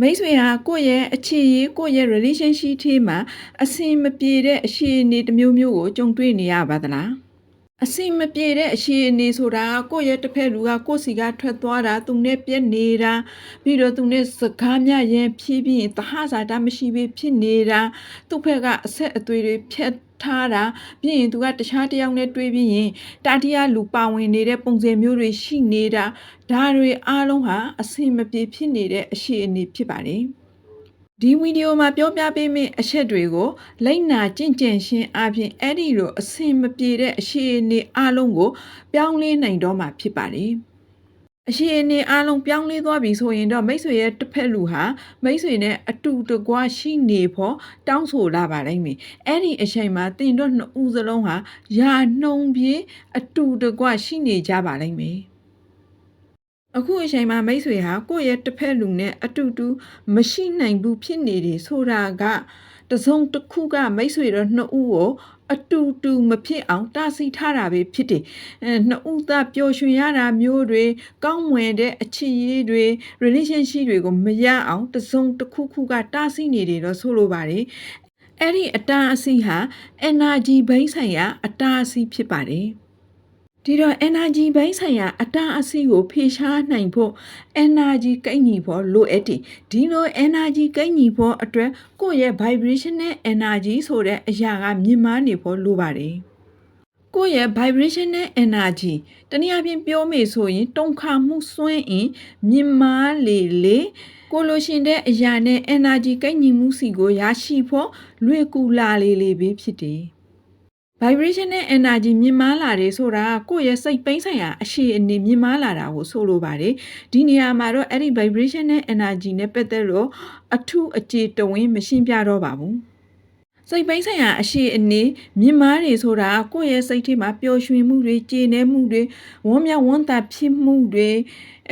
မိတ်ဆွေဟာကိုယ့်ရဲ့အခြေရေးကိုယ့်ရဲ့ relationship ထဲမှာအဆင်မပြေတဲ့အခြေအနေတစ်မျိုးမျိုးကိုကြုံတွေ့နေရပါသလား အဆင်မပြေတဲ့အခြေအနေဆိုတာကကိုယ့်ရဲ့တစ်ဖက်လူကကိုယ့်စီကထွက်သွားတာသူနဲ့ပြက်နေတာပြီးတော့သူနဲ့စကားများရင်ဖြည်းပြီးရင်တဟဇာတာမရှိဘဲဖြစ်နေတာသူ့ဖက်ကအဆက်အသွေးတွေဖြတ်ထားတာပြီးရင်သူကတခြားတစ်ယောက်နဲ့တွေ့ပြီးရင်တာတိယလူပါဝင်နေတဲ့ပုံစံမျိုးတွေရှိနေတာဒါတွေအားလုံးဟာအဆင်မပြေဖြစ်နေတဲ့အခြေအနေဖြစ်ပါတယ် ဒီဗီဒီယိုမှာပြောပြပေးမယ့်အချက်တွေကိုလိုက်နာကျင့်ကြံရှင်းအပြင်အဲ့ဒီလိုအဆင်မပြေတဲ့အခြေအနေအလုံးကို ပြောင်းလဲနိုင်တော့မှာဖြစ်ပါတယ်။အခြေအနေအလုံးပြောင်းလဲသွားပြီဆိုရင်တော့မိတ်ဆွေရဲ့တစ်ဖက်လူဟာမိတ်ဆွေနဲ့အတူတကွရှိနေဖို့တောင်းဆိုလာပါလိမ့်မယ်။အဲ့ဒီအချိန်မှာတင်တော့နှစ်ဦးစလုံးဟာယာနှုံပြေးအတူတကွရှိနေကြပါလိမ့်မယ်။ အခုအချိန်မှာမိတ်ဆွေဟာကိုယ့်ရဲ့တစ်ဖက်လူနဲ့အတူတူမရှိနိုင်ဘူးဖြစ်နေတယ်ဆိုတာကတစ်စုံတစ်ခုကမိတ်ဆွေတို့နှစ်ဦးကိုအတူတူမဖြစ်အောင်တားဆီးထားတာပဲဖြစ်တယ်။အဲနှစ်ဦးသားပျော်ရွှင်ရတာမျိုးတွေကောင်းမွန်တဲ့အချစ်ရေးတွေ relationship တွေကိုမရအောင်တစ်စုံတစ်ခုခုကတားဆီးနေတယ်တော့ဆိုလိုပါတယ်။အဲ့ဒီအတားအဆီးဟာ energy ဘိန်းဆိုင်ရာအတားအဆီးဖြစ်ပါတယ်။ ဒီတော့ energy ဘိန်းဆိုင်ရာအတားအဆီးကိုဖေရှားနိုင်ဖို့ energy ကိန်းညီဖို့လိုအပ်တယ်ဒီလို energy ကိန်းညီဖို့အတွက်ကိုယ့်ရဲ့ vibrational energy ဆိုတဲ့အရာကမြင့်မားနေဖို့လိုပါတယ်ကိုယ့်ရဲ့ vibrational energy တနည်းအားဖြင့်ပြောမယ်ဆိုရင်တုံခါမှုစွမ်းအင်မြင့်မားလေလေကိုလိုရှင်တဲ့အရာနဲ့ energy ကိန်းညီမှုစီကိုရရှိဖို့လွယ်ကူလာလေလေပဲဖြစ်တယ် vibration နဲ့ energy မြင့်မားလာတယ်ဆိုတာကကိုယ့်ရဲ့စိတ်ပိုင်းဆိုင်ရာအရှိအနေမြင့်မားလာတာကိုဆိုလိုပါတယ်ဒီနေရာမှာတော့အဲ့ဒီ vibration နဲ့ energy နဲ့ပတ်သက်လို့အထူးအကျေတဝင်းမရှင်းပြတော့ပါဘူးစိတ်ပိုင်းဆိုင်ရာအရှိအနေမြင့်မားတွေဆိုတာကကိုယ့်ရဲ့စိတ်ထဲမှာပျော်ရွှင်မှုတွေကျေနပ်မှုတွေဝမ်းမြောက်ဝမ်းသာဖြစ်မှုတွေ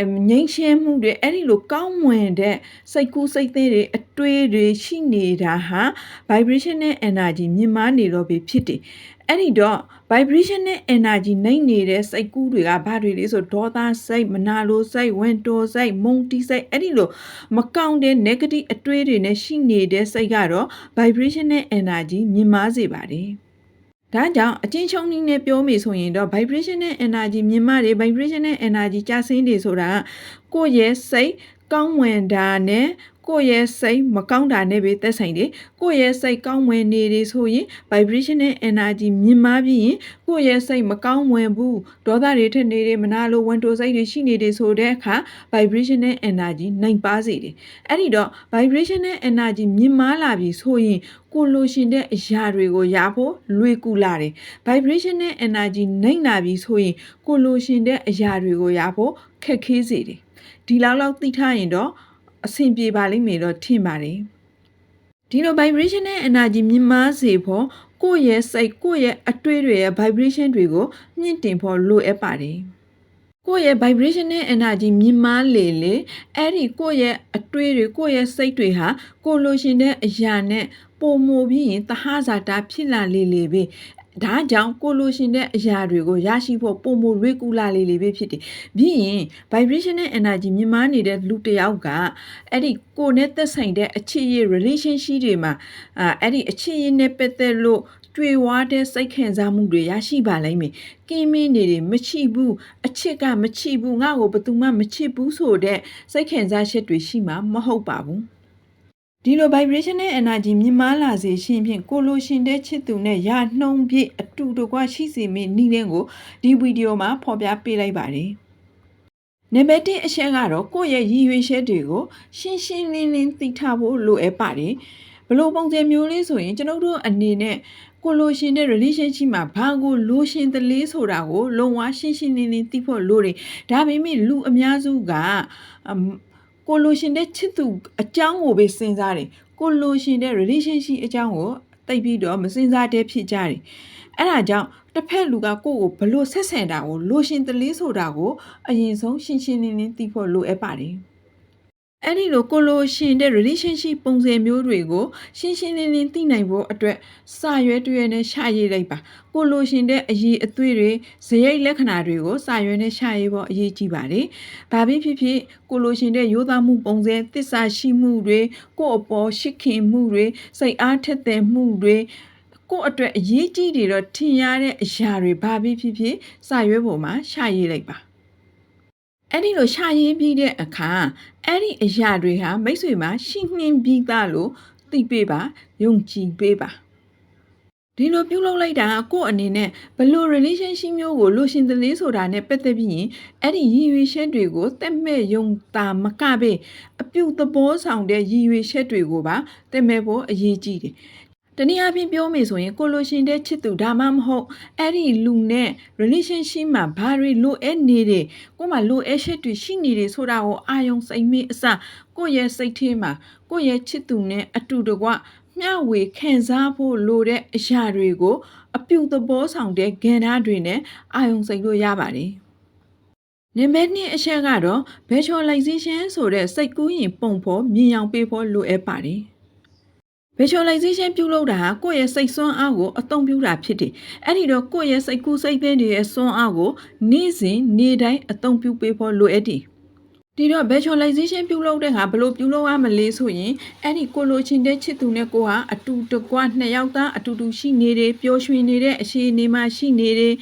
အမ်ငြိမ်းချမ်းမှုတွေအဲ့ဒီလိုကောင်းမွန်တဲ့စိတ်ကူးစိတ်သေးတွေအတွေးတွေရှိနေတာဟာ vibration နဲ့ energy မြင့်မားနေတော့ပြီဖြစ်တယ် အဲ့ဒီတော့ vibration နဲ့ energy နိုင်နေတဲ့စိတ်ကူးတွေကဘာတွေလဲဆိုဒေါသစိတ်မနာလိုစိတ်ဝန်တော်စိတ်မုန်းတီးစိတ်အဲ့ဒီလိုမကောင်းတဲ့ negative အတွေးတွေနဲ့ရှိနေတဲ့စိတ်ကတော့ vibration နဲ့ energy မြင့်မားစေပါတယ်ဒါကြောင့်အချင်းချုံနည်းနဲ့ပြောမိဆိုရင်တော့ vibration နဲ့ energy မြင့်မားတယ် vibration နဲ့ energy ကျဆင်းတယ်ဆိုတာကကိုယ့်ရဲ့စိတ်ကောင်းဝင်တာနဲ့ ကိုယ့်ရဲ့စိတ်မကောင်းတာနဲ့ပဲသက်ဆိုင်တယ်ကိုယ့်ရဲ့စိတ်ကောင်းဝင်နေတယ်ဆိုရင် vibration နဲ့ energy မြင့်မားပြီးရင်ကိုယ့်ရဲ့စိတ်မကောင်းဝင်ဘူးဒေါသတွေထက်နေတယ်မနာလိုဝန်တိုစိတ်တွေရှိနေတယ်ဆိုတဲ့အခါ vibration နဲ့ energy နိုင်ပါစေတယ်အဲ့ဒီတော့ vibration နဲ့ energy မြင့်မားလာပြီဆိုရင်ကိုလိုရှင်တဲ့အရာတွေကိုရဖို့လွယ်ကူလာတယ် vibration နဲ့ energy နိုင်လာပြီဆိုရင်ကိုလိုရှင်တဲ့အရာတွေကိုရဖို့ခက်ခဲစေတယ်ဒီလောက်လောက်သိထားရင်တော့ အဆင်ပြေပါလိမ့်မယ်တော့ထင်ပါတယ်ဒီလို vibration နဲ့ energy မြင့်မားစေဖို့ကိုယ့်ရဲ့စိတ်ကိုယ့်ရဲ့အတွေးတွေရဲ့ vibration တွေကိုမြင့်တင်ဖို့လိုအပ်ပါတယ်ကိုယ့်ရဲ့ vibration နဲ့ energy မြင့်မားလေလေအဲ့ဒီကိုယ့်ရဲ့အတွေးတွေကိုယ့်ရဲ့စိတ်တွေဟာကိုလိုရှင်တဲ့အရာနဲ့ပုံမူပြီးရင်တဟဇာတာဖြစ်လာလေလေပဲ ဒါကြောင့်ကိုလိုရှင်တဲ့အရာတွေကိုရရှိဖို့ပုံမလွေးကူလာလေလေပဲဖြစ်တယ်။ပြီးရင် vibration နဲ့ energy မြင့်မားနေတဲ့လူတစ်ယောက်ကအဲ့ဒီကိုနဲ့သက်ဆိုင်တဲ့အချစ်ရ relationship တွေမှာအာအဲ့ဒီအချစ်ရနဲ့ပတ်သက်လို့တွေ့ဝါတဲ့စိတ်ခံစားမှုတွေရရှိပါလိမ့်မယ်။ကင်းမင်းနေတယ်မချစ်ဘူးအချစ်ကမချစ်ဘူးငါ့ကိုဘယ်သူမှမချစ်ဘူးဆိုတဲ့စိတ်ခံစားချက်တွေရှိမှာမဟုတ်ပါဘူး။ ဒီလို vibration နဲ့ energy မြင့်မားလာစေခြင်းဖြင့်ကိုလိုရှင်တဲ့ချစ်သူနဲ့ရနှုံပြည့်အတူတကွရှိစေမယ့်နည်းလမ်းကိုဒီဗီဒီယိုမှာဖော်ပြပေးလိုက်ပါတယ်။နံပါတ်1အချက်ကတော့ကိုယ့်ရဲ့ရည်ရွယ်ချက်တွေကိုရှင်းရှင်းလင်းလင်းသိထားဖို့လိုအပ်ပါတယ်။ဘလို့ပုံစံမျိုးလေးဆိုရင်ကျွန်တော်တို့အနေနဲ့ကိုလိုရှင်တဲ့ relationship မှာဘာကိုလိုရှင်တလေးဆိုတာကိုလုံးဝရှင်းရှင်းလင်းလင်းသိဖို့လိုတယ်။ဒါပေမဲ့လူအများစုကအမ် ကိုလိုရှင်တဲ့ချစ်သူအကြောင်းကိုပဲစဉ်းစားတယ်ကိုလိုရှင်တဲ့ relationship အကြောင်းကိုတိတ်ပြီးတော့မစဉ်းစားတဲ့ဖြစ်ကြတယ်အဲ့ဒါကြောင့်တစ်ဖက်လူကကိုယ့်ကိုဘလို့ဆက်ဆံတာကိုလိုရှင်တလေးဆိုတာကိုအရင်ဆုံးရှင်းရှင်းလင်းလင်းသိဖို့လိုအပ်ပါတယ် အဲ့ဒီလိုကိုလိုရှင်တဲ့ relationship ပုံစံမျိုးတွေကိုရှင်းရှင်းလင်းလင်းသိနိုင်ဖို့အတွက်စာရွက်တွေနဲ့ရှာရေးလိုက်ပါကိုလိုရှင်တဲ့အရေးအသွေးတွေဇယိတ်လက္ခဏာတွေကိုစာရွက်နဲ့ရှာရေးဖို့အရေးကြီးပါတယ်။ဘာဖြစ်ဖြစ်ဖြစ်ကိုလိုရှင်တဲ့ရိုးသားမှုပုံစံသစ္စာရှိမှုတွေကိုယ့်အပေါ်ရှိခင်မှုတွေစိတ်အားထက်သန်မှုတွေကိုယ့်အတွက်အရေးကြီးတွေတော့ထင်ရတဲ့အရာတွေဘာဖြစ်ဖြစ်ဖြစ်စာရွက်ပေါ်မှာရှာရေးလိုက်ပါ။ အဲ့ဒီလိုရှာရေးပြီးတဲ့အခါအဲ့ဒီအရာတွေဟာမိတ်ဆွေမှာရှိနှင်းပြီးသားလို့သိပေးပါယုံကြည်ပေးပါဒီလိုပြုလုပ်လိုက်တာကိုယ့်အနေနဲ့ဘယ်လို relationship မျိုးကိုလိုရှင်တလေးဆိုတာနဲ့ပတ်သက်ပြီးရင်အဲ့ဒီရည်ရွယ်ချက်တွေကိုတက်မဲ့ယုံတာမကပဲအပြုသဘောဆောင်တဲ့ရည်ရွယ်ချက်တွေကိုပါတက်မဲ့ဖို့အရေးကြီးတယ် တနည်းအားဖြင့်ပြောမယ်ဆိုရင်ကိုလိုရှင်တဲ့ချစ်သူဒါမှမဟုတ်အဲ့ဒီလူနဲ့ relationship မှာဘာတွေလိုအပ်နေတယ်ကိုယ်မှာလိုအပ်ချက်တွေရှိနေတယ်ဆိုတာကိုအာယုံစိတ်မင်းအစကိုယ့်ရဲ့စိတ်ထဲမှာကိုယ့်ရဲ့ချစ်သူနဲ့အတူတကွမျှဝေခံစားဖို့လိုတဲ့အရာတွေကိုအပြုသဘောဆောင်တဲ့ကဏ္ဍတွေနဲ့အာယုံစိတ်လို့ရပါတယ်နံပါတ်2အချက်ကတော့ visualization ဆိုတဲ့စိတ်ကူးရင်ပုံဖော်မြင်အောင်ပေးဖို့လိုအပ်ပါတယ် visualization ပြုလုပ်တာဟာကိုယ့်ရဲ့စိတ်ဆွမ်းအားကိုအသုံးပြုတာဖြစ်တယ်။အဲ့ဒီတော့ကိုယ့်ရဲ့စိတ်ကူးစိတ်သင်းတွေရဲ့ဆွမ်းအားကိုနေ့စဉ်နေ့တိုင်းအသုံးပြုပေးဖို့လိုအပ်တယ်။ ဒီတော့ visualization ပြုလုပ်တဲ့ဟာဘယ်လိုပြုလုပ်ရမလဲဆိုရင်အဲ့ဒီကိုလိုချင်တဲ့ချစ်သူနဲ့ကိုဟာအတူတကွနှစ်ယောက်သားအတူတူရှိနေတယ်ပျော်ရွှင်နေတဲ့အရှိအနေမှာရှိနေတယ်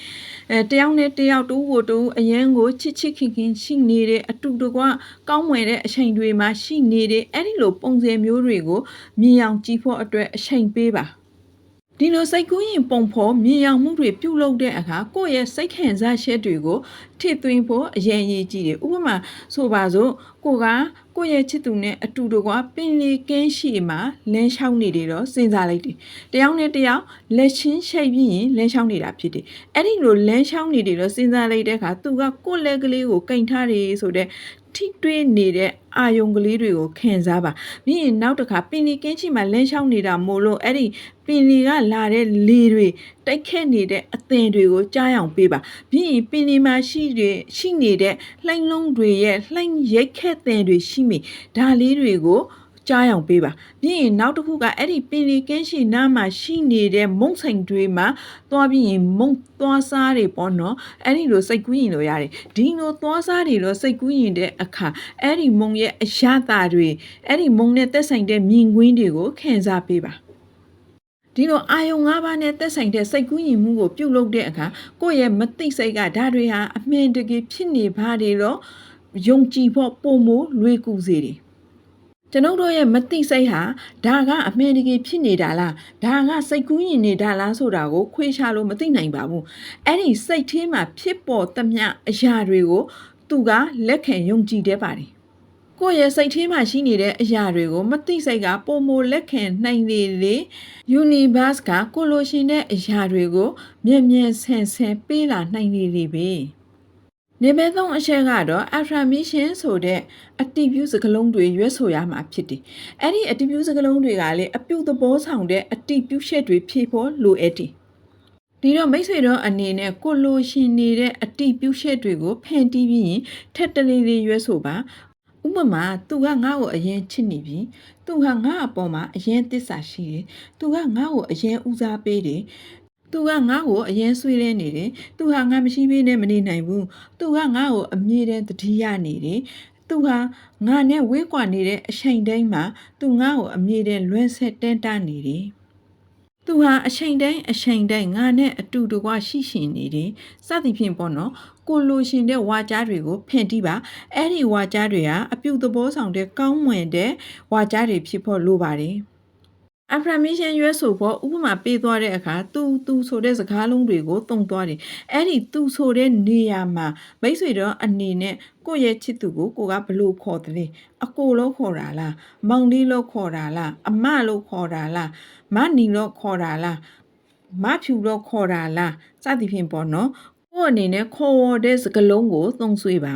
အဲတယောက်နဲ့တယောက်တူကိုတူအရန်ကိုချစ်ချစ်ခင်ခင်ရှိနေတယ်အတူတကွကောင်းမွန်တဲ့အချိန်တွေမှာရှိနေတယ်အဲ့ဒီလိုပုံစံမျိုးတွေကိုမြင်အောင်ကြည့်ဖို့အတွက်အချိန်ပေးပါ ဒီလိုစိတ်ကူးရင်ပုံဖော်မြင်အောင်မှုတွေပြုလုပ်တဲ့အခါကိုယ့်ရဲ့စိတ်ခံစားချက်တွေကိုထည့်သွင်းဖို့အရင်ရည်ကြည့်တယ်ဥပမာဆိုပါစို့ကိုကကိုယ့်ရဲ့ချစ်သူနဲ့အတူတကွပင်လီကင်းရှိမှာလမ်းလျှောက်နေတယ်တော့စဉ်းစားလိုက်တယ်တယောက်နဲ့တယောက်လက်ချင်းရှိတ်ပြီးရင်လမ်းလျှောက်နေတာဖြစ်တယ်အဲ့ဒီလိုလမ်းလျှောက်နေတယ်တော့စဉ်းစားလိုက်တဲ့အခါသူကကိုယ့်လက်ကလေးကိုကင်ထားတယ်ဆိုတော့ ထိတွေ့နေတဲ့အာယုံကလေးတွေကိုခံစားပါပြီးရင်နောက်တစ်ခါပင်လီကင်းချီမှာလမ်းလျှောက်နေတာမို့လို့အဲ့ဒီပင်လီကလာတဲ့လေတွေတိုက်ခတ်နေတဲ့အသင်တွေကိုကြားအောင်ပေးပါပြီးရင်ပင်လီမှာရှိတဲ့ရှိနေတဲ့လှိုင်းလုံးတွေရဲ့လှိုင်းရိတ်ခက်သင်တွေရှိမိဒါလေးတွေကို ကြားအောင်ပေးပါပြီးရင်နောက်တစ်ခုကအဲ့ဒီပင်လီကင်းရှိနားမှာရှိနေတဲ့မုံဆိုင်တွေမှာသွားပြီးရင်မုံသွားစားတွေပေါ့နော်အဲ့ဒီလိုစိတ်ကူးရင်လို့ရတယ်ဒီလိုသွားစားတွေလို့စိတ်ကူးရင်တဲ့အခါအဲ့ဒီမုံရဲ့အရသာတွေအဲ့ဒီမုံနဲ့သက်ဆိုင်တဲ့မြင်ကွင်းတွေကိုခံစားပေးပါဒီလိုအာယုံ၅ပါးနဲ့သက်ဆိုင်တဲ့စိတ်ကူးရင်မှုကိုပြုတ်လုပ်တဲ့အခါကိုယ့်ရဲ့မသိစိတ်ကဓာတ်တွေဟာအမှန်တကယ်ဖြစ်နေပါတယ်တော့ယုံကြည်ဖို့ပုံမို့လွေကူစေတယ် ကျွန်ုပ်တို့ရဲ့မသိစိတ်ဟာဒါကအမှန်တကယ်ဖြစ်နေတာလားဒါကစိတ်ကူးရင်နေတာလားဆိုတာကိုခွေးရှာလို့မသိနိုင်ပါဘူးအဲ့ဒီစိတ်ထဲမှာဖြစ်ပေါ်သမျှအရာတွေကိုသူကလက်ခံယုံကြည်တတ်ပါတယ်ကိုယ့်ရဲ့စိတ်ထဲမှာရှိနေတဲ့အရာတွေကိုမသိစိတ်ကပုံမလက်ခံနိုင်လေလေ universe ကကိုလိုရှင်တဲ့အရာတွေကိုမြဲမြဲဆန်ဆန်ပေးလာနိုင်လေလေပဲ နံပါတ်3အချက်ကတော့ affirmation ဆိုတဲ့အတ္တိပြုစကားလုံးတွေရွေးဆိုရမှာဖြစ်တယ်။အဲ့ဒီအတ္တိပြုစကားလုံးတွေကလည်းအပြုသဘောဆောင်တဲ့အတ္တိပြုချက်တွေဖြည့်ဖို့လိုအပ်တယ်။ဒီတော့မိတ်ဆွေတို့အနေနဲ့ကိုလိုရှင်နေတဲ့အတ္တိပြုချက်တွေကိုဖန်တီးပြီးရင်ထက်တလေးလေးရွေးဆိုပါဥပမာသူကငါ့ကိုအရင်ချစ်နေပြီသူကငါ့အပေါ်မှာအရင်တစ္ဆာရှိတယ်သူကငါ့ကိုအရင်ဦးစားပေးတယ် သူကငါ့ကိုအရင်ဆွေးလဲနေတယ်သူဟာငါမရှိဘဲနဲ့မနေနိုင်ဘူးသူကငါ့ကိုအမြဲတမ်းတတိယနေတယ်သူဟာငါနဲ့ဝေးကွာနေတဲ့အချိန်တိုင်းမှာသူငါ့ကိုအမြဲတမ်းလွှဲဆက်တန်းတနေတယ်သူဟာအချိန်တိုင်းအချိန်တိုင်းငါနဲ့အတူတကွရှိရှင်နေတယ်စသည်ဖြင့်ပေါ့နော်ကိုလိုရှင်တဲ့ဝါကြားတွေကိုဖင်တီးပါအဲ့ဒီဝါကြားတွေကအပြုသဘောဆောင်တဲ့ကောင်းမွန်တဲ့ဝါကြားတွေဖြစ်ဖို့လိုပါတယ် affirmation ရွေးဆိုဖို့ဥပမာပေးသွားတဲ့အခါသူသူဆိုတဲ့စကားလုံးတွေကိုတုံသွားတယ်အဲ့ဒီသူဆိုတဲ့နေရာမှာမိတ်ဆွေတော့အနေနဲ့ကိုယ့်ရဲ့ချစ်သူကိုကိုကဘလို့ခေါ်တယ်လဲအကိုလို့ခေါ်တာလားမောင်လေးလို့ခေါ်တာလားအမလို့ခေါ်တာလားမနီလို့ခေါ်တာလားမဖြူလို့ခေါ်တာလားစသည်ဖြင့်ပေါ့နော်ကိုယ့်အနေနဲ့ခေါ်တဲ့စကားလုံးကိုသုံးဆွေးပါ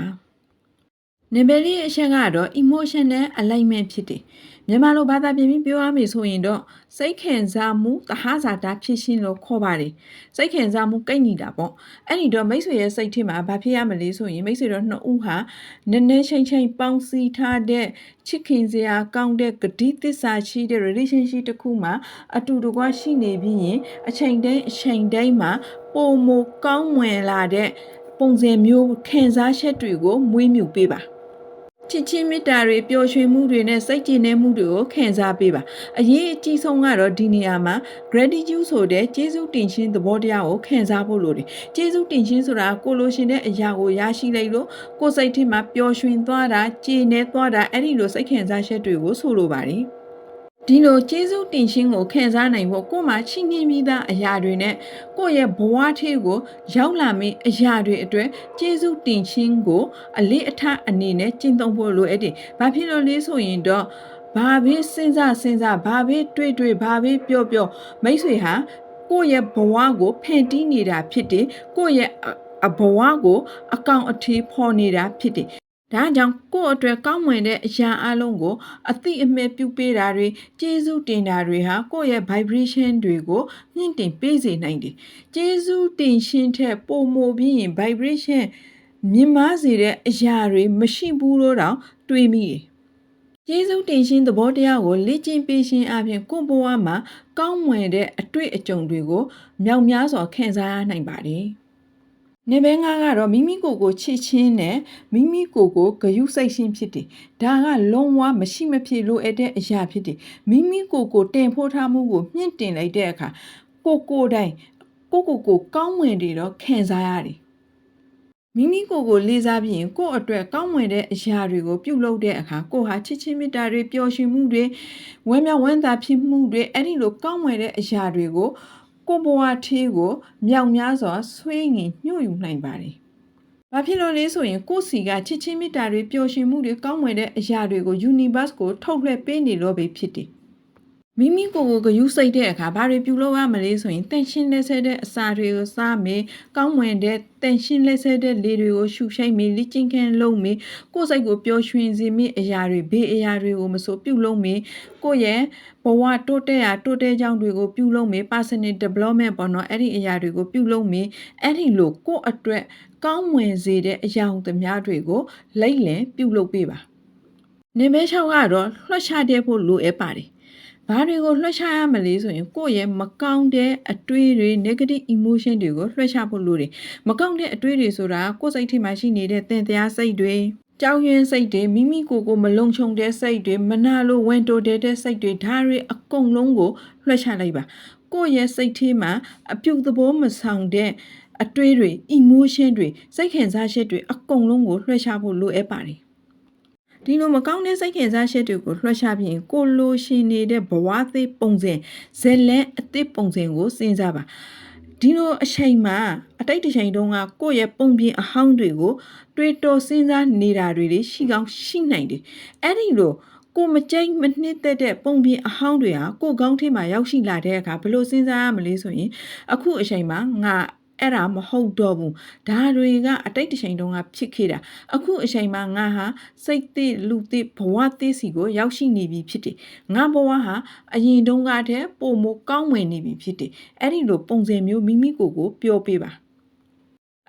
နံပါတ်လေးအချက်ကတော့ emotional alignment ဖြစ်တယ် မြန်မာလိုဘာသာပြန်ပြီးပြောရမယ်ဆိုရင်တော့စိတ်ခံစားမှုသဟဇာတာဖြစ်ရှင်းလို့ခေါ်ပါတယ်စိတ်ခံစားမှုကိတ်နေတာပေါ့အဲ့ဒီတော့မိတ်ဆွေရဲ့စိတ်ထဲမှာဘာဖြစ်ရမလဲဆိုရင်မိတ်ဆွေတို့နှစ်ဦးဟာနည်းနည်းချင်းချင်းပေါင်းစည်းထားတဲ့ချစ်ခင်စရာကောင်းတဲ့ဂတိသစ္စာရှိတဲ့ relationship တစ်ခုမှာအတူတကွရှိနေပြီးရင်အချိန်တိုင်းအချိန်တိုင်းမှာပုံမကောင်းမွန်လာတဲ့ပုံစံမျိုးခံစားချက်တွေကိုမွေးမြူပေးပါ ချစ်ချင်းမေတ္တာတွေပျော်ရွှင်မှုတွေနဲ့စိတ်ကြည်နည်းမှုတွေကိုခံစားပေးပါအရေးအကြီးဆုံးကတော့ဒီနေရာမှာ gratitude ဆိုတဲ့ကျေးဇူးတင်ခြင်းသဘောတရားကိုခံစားဖို့လိုတယ်ကျေးဇူးတင်ခြင်းဆိုတာကိုလိုရှင်တဲ့အရာကိုရရှိလိုက်လို့ကိုယ်စိတ်ထဲမှာပျော်ရွှင်သွားတာကြည်နည်းသွားတာအဲ့ဒီလိုစိတ်ခံစားချက်တွေကိုဆိုလိုပါတယ် ဒီလိုကျေးဇူးတင်ခြင်းကိုခံစားနိုင်ဖို့ကိုယ်မှာရှိနေမိသားအရာတွေနဲ့ကိုယ့်ရဲ့ဘဝထဲကိုရောက်လာမည့်အရာတွေအတွက်ကျေးဇူးတင်ခြင်းကိုအလေးအထားအနေနဲ့ကျင့်သုံးဖို့လိုအပ်တယ်။ဘာဖြစ်လို့လဲဆိုရင်တော့ဘာပဲစဉ်းစားစဉ်းစားဘာပဲတွေးတွေးဘာပဲပြောပြောမိတ်ဆွေဟာကိုယ့်ရဲ့ဘဝကိုဖန်တီးနေတာဖြစ်တယ်။ကိုယ့်ရဲ့အအဘဝကိုအကောင်အထည်ဖော်နေတာဖြစ်တယ်။ ဒါကြောင့်ကိုယ့်အတွက်ကောင်းမွန်တဲ့အရာအလုံးကိုအတိအမဲ့ပြုပေးတာတွေကျေးဇူးတင်တာတွေဟာကိုယ့်ရဲ့ vibration တွေကိုမြင့်တင်ပေးစေနိုင်တယ်။ကျေးဇူးတင်ခြင်းထက်ပိုမိုပြီးရင် vibration မြင့်မားစေတဲ့အရာတွေမရှိဘူးလို့တောင်တွေးမိတယ်။ကျေးဇူးတင်ခြင်းသဘောတရားကိုလေ့ကျင့်ပေးခြင်းအပြင်ကိုယ့်ဘဝမှာကောင်းမွန်တဲ့အတွေ့အကြုံတွေကိုမြောက်များစွာခံစားရနိုင်ပါတယ်။ နေဘဲငါကတော့မိမိကိုယ်ကိုချစ်ချင်းနဲ့မိမိကိုယ်ကိုဂယုစိုက်ခြင်းဖြစ်တယ်။ဒါကလုံးဝမရှိမဖြစ်လိုအပ်တဲ့အရာဖြစ်တယ်။မိမိကိုယ်ကိုတင်ဖို့ထားမှုကိုမြင့်တင်လိုက်တဲ့အခါကိုကိုယ်တိုင်ကိုကိုယ်ကိုကောင်းမွန်တယ်တော့ခံစားရတယ်။မိမိကိုယ်ကိုလေးစားပြီးရင်ကိုယ့်အတွက်ကောင်းမွန်တဲ့အရာတွေကိုပြုလုပ်တဲ့အခါကိုယ်ဟာချစ်ချင်းမေတ္တာတွေပျော်ရွှင်မှုတွေဝမ်းမြောက်ဝမ်းသာဖြစ်မှုတွေအဲ့ဒီလိုကောင်းမွန်တဲ့အရာတွေကို ကိုယ့်ဘဝထေးကိုမြောက်များစွာဆွေးငင်ညှို့ယူနိုင်ပါတယ်။ဘာဖြစ်လို့လဲဆိုရင်ကိုယ့်စီကချစ်ချင်းမေတ္တာတွေပျော်ရွှင်မှုတွေကောင်းမွန်တဲ့အရာတွေကို universe ကိုထုတ်လွှဲပေးနေလို့ပဲဖြစ်တယ်။ မိမိကိုယ်ကိုဂယုစိတ်တဲ့အခါဘာတွေပြုလုပ်ရမလဲဆိုရင်တန်ရှင်းလက်ဆဲတဲ့အစာတွေကိုစားမယ်ကောင်းမွန်တဲ့တန်ရှင်းလက်ဆဲတဲ့လေတွေကိုရှုရှိုက်မယ်လိကျင်ကန်လုပ်မယ်ကိုယ်စိတ်ကိုပျော်ရွှင်စေမယ့်အရာတွေဘေးအရာတွေကိုမဆိုပြုလုပ်မယ်ကိုယ့်ရဲ့ဘဝတိုးတက်ရာတိုးတက်ကြောင်းတွေကိုပြုလုပ်မယ် personal development ပေါ့နော်အဲ့ဒီအရာတွေကိုပြုလုပ်မယ်အဲ့ဒီလိုကိုယ့်အတွက်ကောင်းမွန်စေတဲ့အရာဟုသမျှတွေကိုလိမ့်လည်ပြုလုပ်ပေးပါနေမဲချောင်းကတော့လွှတ်ချတဲ့ဖို့လိုအပ်ပါတယ် ဘာတွေကိုလွှတ်ချရမလဲဆိုရင်ကိုယ့်ရဲ့မကောင်းတဲ့အတွေးတွေ negative emotion တွေကိုလွှတ်ချဖို့လိုတယ်မကောင်းတဲ့အတွေးတွေဆိုတာကိုယ်စိတ်ထဲမှာရှိနေတဲ့သင်တရားစိတ်တွေကြောက်ရွံ့စိတ်တွေမိမိကိုယ်ကိုမလုံခြုံတဲ့စိတ်တွေမနာလိုဝန်တိုတဲ့တဲ့စိတ်တွေဒါတွေအကုန်လုံးကိုလွှတ်ချလိုက်ပါကိုယ့်ရဲ့စိတ်ထဲမှာအပြုတ်သဘောမဆောင်တဲ့အတွေးတွေ emotion တွေစိတ်ခံစားချက်တွေအကုန်လုံးကိုလွှတ်ချဖို့လိုအပ်ပါတယ် ဒီလိုမကောင်းတဲ့စိတ်ခံစားချက်တွေကိုလွှတ်ချပြီးရင် ကိုလိုရှင်နေတဲ့ဘဝသေးပုံစံဇက်လက်အသစ်ပုံစံကိုစဉ်းစားပါဒီလိုအချိန်မှာအတိတ်တစ်ချိန်တုန်းကကိုယ့်ရဲ့ပုံပြင်အဟောင်းတွေကို တွေးတောစဉ်းစားနေတာတွေလေရှိကောင်းရှိနိုင်တယ်အဲ့ဒီလိုကိုမကြိုက်မနှစ်သက်တဲ့ပုံပြင်အဟောင်းတွေဟာကိုကောင်းထဲမှာရောက်ရှိလာတဲ့အခါဘယ်လိုစဉ်းစားရမလဲဆိုရင်အခုအချိန်မှာငါ အဲ့ဒါမဟုတ်တော့ဘူးဒါတွေကအတိတ်တစ်ချိန်တုန်းကဖြစ်ခဲ့တာအခုအချိန်မှာငါဟာစိတ်သိလူသိဘဝသိစီကိုရောက်ရှိနေပြီဖြစ်တယ်ငါဘဝဟာအရင်တုန်းကတည်းပုံမကောင်းဝင်နေပြီဖြစ်တယ်အဲ့ဒီလိုပုံစံမျိုးမိမိကိုယ်ကိုပြောပြပါ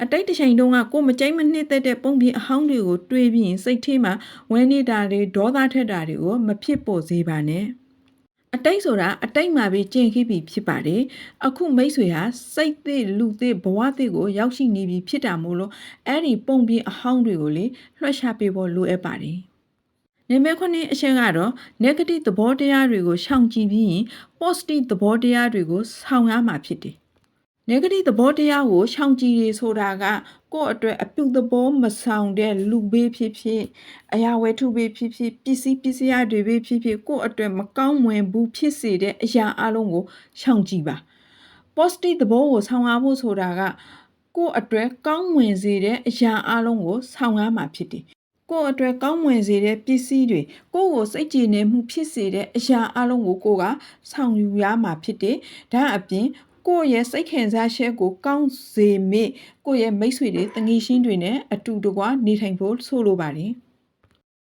အတိတ်တစ်ချိန်တုန်းကကိုမကြိုက်မနှစ်သက်တဲ့ပုံပြင်အဟောင်းတွေကိုတွေးပြီးရင်စိတ်ထဲမှာဝမ်းနေတာတွေဒေါသထက်တာတွေကိုမဖြစ်ပေါ်စေပါနဲ့ အတိတ်ဆိုတာအတိတ်မှာပဲကျင့်ခဲ့ပြီဖြစ်ပါတယ်အခုမိတ်ဆွေဟာစိတ်သစ်လူသစ်ဘဝသစ်ကိုရောက်ရှိနေပြီဖြစ်တာမို့လို့အဲ့ဒီပုံပြင်အဟောင်းတွေကိုလေလွှတ်ချပေးဖို့လိုအပ်ပါတယ်နံပါတ်9အချက်ကတော့ negative သဘောတရားတွေကိုရှောင်ကြဉ်ပြီးရင် positive သဘောတရားတွေကိုဆောင်ရမှာဖြစ်တယ် negative သဘောတရားကိုရှောင်ကြည်ရဆိုတာကကိုယ့်အတွက်အပြုသဘောမဆောင်တဲ့လူဘေးဖြစ်ဖြစ်အရာဝတ္ထုဘေးဖြစ်ဖြစ်ပစ္စည်းပစ္စည်းတွေဘေးဖြစ်ဖြစ်ကိုယ့်အတွက်မကောင်းမွန်ဘူးဖြစ်စေတဲ့အရာအလုံးကိုရှောင်ကြည်ပါ positive သဘောကိုဆောင်ရဖို့ဆိုတာကကိုယ့်အတွက်ကောင်းမွန်စေတဲ့အရာအလုံးကိုဆောင်ရမှာဖြစ်တယ်ကိုယ့်အတွက်ကောင်းမွန်စေတဲ့ပစ္စည်းတွေကိုယ့်ကိုစိတ်ကြည်နေမှုဖြစ်စေတဲ့အရာအလုံးကိုကိုယ်ကဆောင်ယူရမှာဖြစ်တယ်။ဒါအပြင် ကိုယ့်ရဲ့စိတ်ခံစားချက်ကိုကောင်းစေမိကိုယ့်ရဲ့မိတ်ဆွေတွေတငီရှင်းတွေနဲ့အတူတကွနေထိုင်ဖို့ဆိုလိုပါတယ်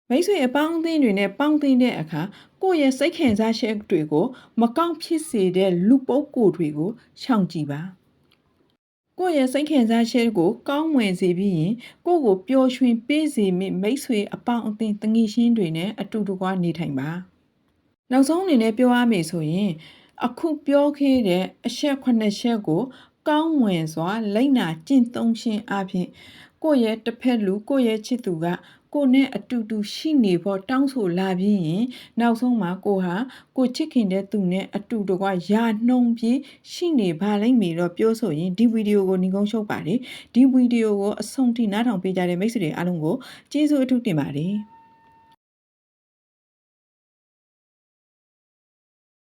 မိတ်ဆွေအပေါင်းအသင်းတွေနဲ့ပေါင်းသင်းတဲ့အခါကိုယ့်ရဲ့စိတ်ခံစားချက်တွေကိုမကောင်းဖြစ်စေတဲ့လူပုဂ္ဂိုလ်တွေကိုရှောင်ကြဉ်ပါကိုယ့်ရဲ့စိတ်ခံစားချက်ကိုကောင်းမွန်စေပြီးရင်ကိုယ့်ကိုပျော်ရွှင်ပေးစေမိမိတ်ဆွေအပေါင်းအသင်းတငီရှင်းတွေနဲ့အတူတကွနေထိုင်ပါနောက်ဆုံးအနေနဲ့ပြောရမယ်ဆိုရင် အခုပြောခဲ့တဲ့အချက်ခုနှစ်ချက်ကို ကောင်းမွန်စွာ လိမ့်နာကျင့်သုံးခြင်းအပြင်ကိုယ့်ရဲ့တစ်ဖက်လူကိုယ့်ရဲ့ချစ်သူကကိုယ်နဲ့အတူတူရှိနေဖို့တောင်းဆိုလာပြီးရင်နောက်ဆုံးမှာကိုဟာကိုချစ်ခင်တဲ့သူနဲ့အတူတကွယာနှုံပြီးရှိနေပါလိမ့်မယ်တော့ပြောဆိုရင်ဒီဗီဒီယိုကိုညီကုန်းရှုပ်ပါတယ်ဒီဗီဒီယိုကိုအဆုံးထိနားထောင်ပေးကြတဲ့မိတ်ဆွေတွေအားလုံးကိုကျေးဇူးအထူးတင်ပါတယ်